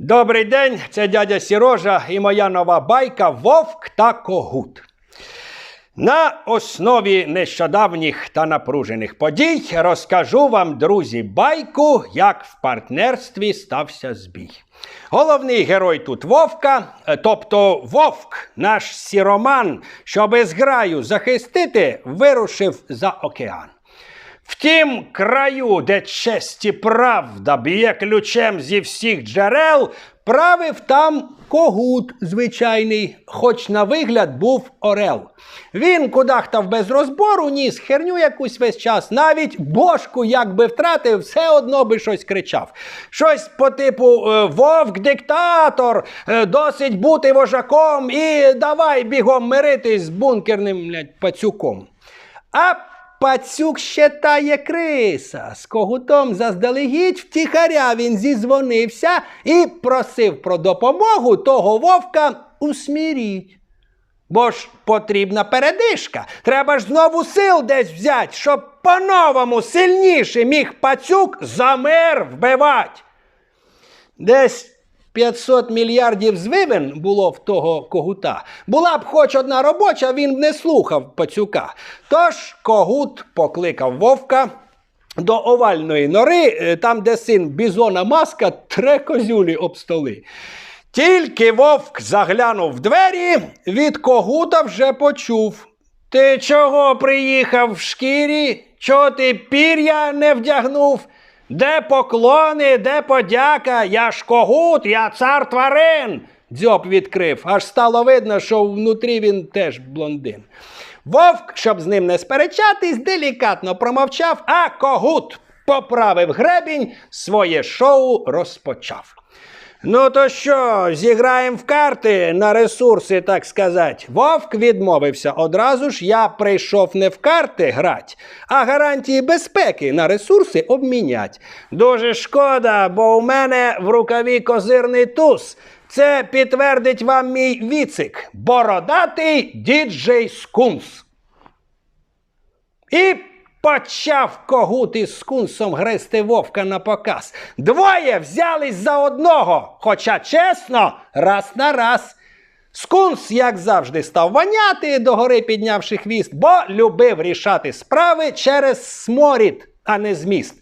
Добрий день, це дядя Сірожа і моя нова байка Вовк та Когут. На основі нещодавніх та напружених подій розкажу вам, друзі, байку, як в партнерстві стався збій. Головний герой тут Вовка, е, тобто Вовк, наш сіроман, щоби зграю захистити, вирушив за океан. В тім краю, де честь і правда б'є ключем зі всіх джерел, правив там когут звичайний, хоч на вигляд був орел. Він кудахтав без розбору, ніс херню якусь весь час, навіть бошку, як би втратив, все одно би щось кричав. Щось по типу е, вовк диктатор, е, досить бути вожаком і давай бігом миритись з бункерним блядь, пацюком. А пацюк ще тає криса. З когутом заздалегідь втіхаря він зізвонився і просив про допомогу того вовка усміріть. Бо ж потрібна передишка. Треба ж знову сил десь взять, щоб по-новому сильніше міг пацюк за мир вбивать. Десь 500 мільярдів звивин було в того когута. Була б хоч одна робоча, він б не слухав пацюка. Тож когут покликав вовка. До овальної нори, е, там, де син бізона маска, тре козюлі об столи. Тільки вовк заглянув в двері, від когута вже почув. Ти чого приїхав в шкірі? Чого ти пір'я не вдягнув? Де поклони, де подяка? Я ж когут, я цар тварин. Дзьоб відкрив, аж стало видно, що внутрі він теж блондин. Вовк, щоб з ним не сперечатись, делікатно промовчав, а когут поправив гребінь, своє шоу розпочав. Ну то що, зіграємо в карти на ресурси, так сказати. Вовк відмовився. Одразу ж я прийшов не в карти грать, а гарантії безпеки на ресурси обмінять. Дуже шкода, бо у мене в рукаві козирний туз. Це підтвердить вам мій віцик. Бородатий діджей Скунс. І почав когут із скунсом гризти вовка на показ. Двоє взялись за одного, хоча чесно, раз на раз. Скунс, як завжди, став ваняти, догори піднявши хвіст, бо любив рішати справи через сморід, а не зміст.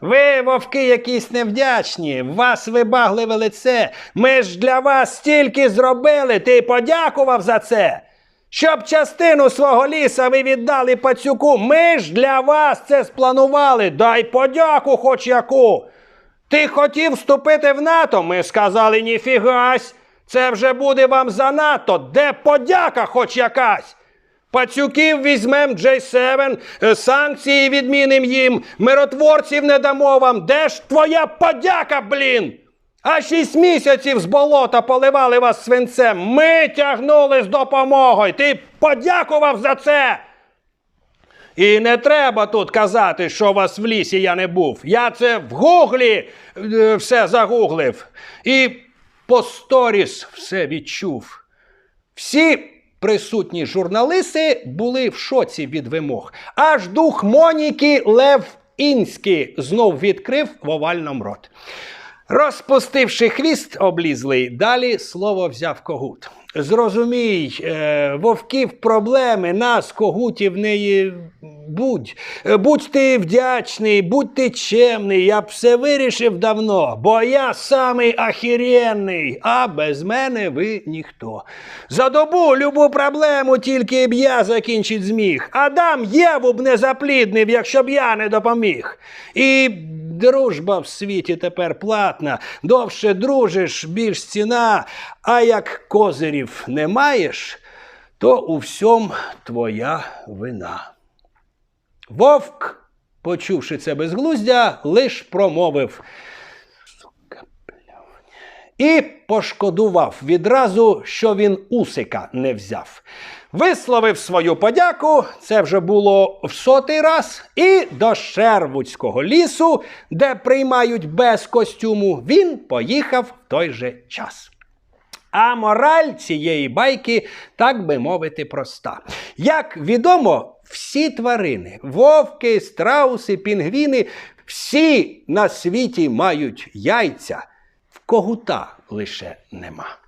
Ви, вовки, якісь невдячні, вас вибагливе лице. Ми ж для вас стільки зробили, ти подякував за це. Щоб частину свого ліса ви віддали пацюку, ми ж для вас це спланували. Дай подяку хоч яку. Ти хотів вступити в НАТО? Ми сказали ніфігась. Це вже буде вам занадто. Де подяка хоч якась? Пацюків візьмем J7, е, санкції відміним їм, миротворців не дамо вам. Де ж твоя подяка, блін? А шість місяців з болота поливали вас свинцем. Ми тягнули з допомогою. Ти подякував за це. І не треба тут казати, що у вас в лісі я не був. Я це в гуглі е, все загуглив. І по сторіс все відчув. Всі присутні журналисти були в шоці від вимог. Аж дух Моніки Лев Інський знов відкрив в овальном рот. Розпустивши хвіст облізлий, далі слово взяв когут. Зрозумій, е, вовків проблеми, нас, когутів, неї будь. Е, Будь ти вдячний, будь ти чемний, я б все вирішив давно, бо я самий ахіренний, а без мене ви ніхто. За добу любу проблему тільки б я закінчить зміг. Адам Єву б не запліднив, якщо б я не допоміг. І дружба в світі тепер платна, довше дружиш, більш ціна, а як козирів не маєш, то у всьому твоя вина. Вовк, почувши це безглуздя, лиш промовив. І пошкодував відразу, що він усика не взяв. Висловив свою подяку, це вже було в сотий раз, і до Шервудського лісу, де приймають без костюму, він поїхав в той же час. А мораль цієї байки, так би мовити, проста. Як відомо, всі тварини, вовки, страуси, пінгвіни, всі на світі мають яйця. В когута лише нема.